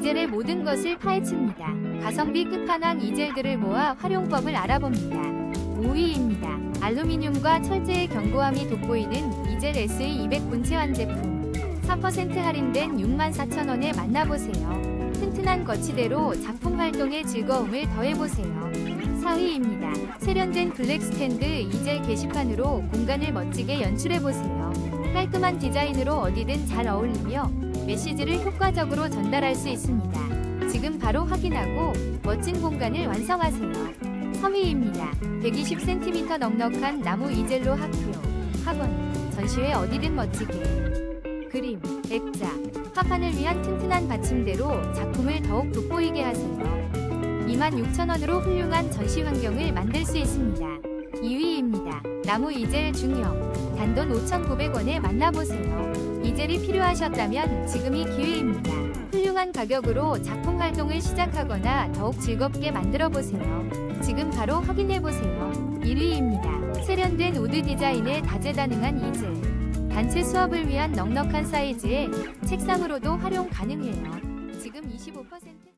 이젤의 모든 것을 파헤칩니다. 가성비 끝판왕 이젤들을 모아 활용법을 알아봅니다. 5위입니다. 알루미늄과 철제의 견고함이 돋보이는 이젤 SE 200 본체환 제품. 3% 할인된 64,000원에 만나보세요. 튼튼한 거치대로 작품 활동의 즐거움을 더해보세요. 4위입니다. 세련된 블랙 스탠드 이젤 게시판으로 공간을 멋지게 연출해보세요. 깔끔한 디자인으로 어디든 잘 어울리며 메시지를 효과적으로 전달할 수 있습니다. 지금 바로 확인하고 멋진 공간을 완성하세요. 3위입니다. 120cm 넉넉한 나무 이젤로 학교, 학원, 전시회 어디든 멋지게. 그림, 액자, 화판을 위한 튼튼한 받침대로 작품을 더욱 돋보이게 하세요. 26,000원으로 훌륭한 전시 환경을 만들 수 있습니다. 2위입니다. 나무 이젤 중형. 단돈 5,900원에 만나보세요. 이젤이 필요하셨다면 지금이 기회입니다. 훌륭한 가격으로 작품 활동을 시작하거나 더욱 즐겁게 만들어 보세요. 지금 바로 확인해 보세요. 1위입니다. 세련된 우드 디자인의 다재다능한 이젤. 단체 수업을 위한 넉넉한 사이즈에 책상으로도 활용 가능해요. 지금 25%